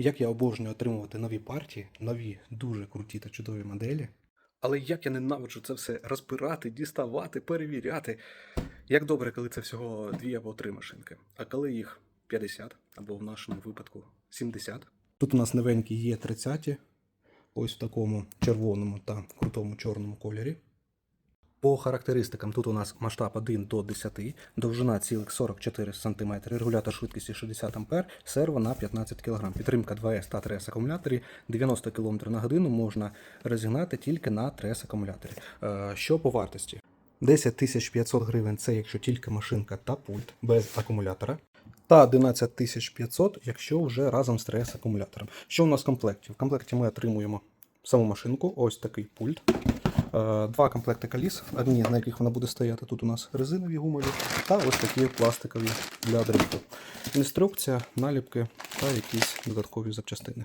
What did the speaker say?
Як я обожнюю отримувати нові партії, нові дуже круті та чудові моделі. Але як я ненавиджу це все розбирати, діставати, перевіряти. Як добре, коли це всього дві або три машинки, а коли їх 50, або в нашому випадку 70. Тут у нас новенькі є 30 ось в такому червоному та крутому чорному кольорі. По характеристикам тут у нас масштаб 1 до 10, довжина цілих 44 см, регулятор швидкості 60 А, серво на 15 кг. Підтримка 2С та 3С акумуляторі 90 км на годину можна розігнати тільки на 3С акумуляторі. Е, Що по вартості? 10 500 гривень це якщо тільки машинка та пульт без акумулятора. Та 11 500, якщо вже разом з 3С акумулятором. Що у нас в комплекті? В комплекті ми отримуємо саму машинку, ось такий пульт. Е, Два комплекти коліс, одні на яких вона буде стояти. Тут у нас резинові гумові та ось такі пластикові для дрифту. Інструкція, наліпки та якісь додаткові запчастини.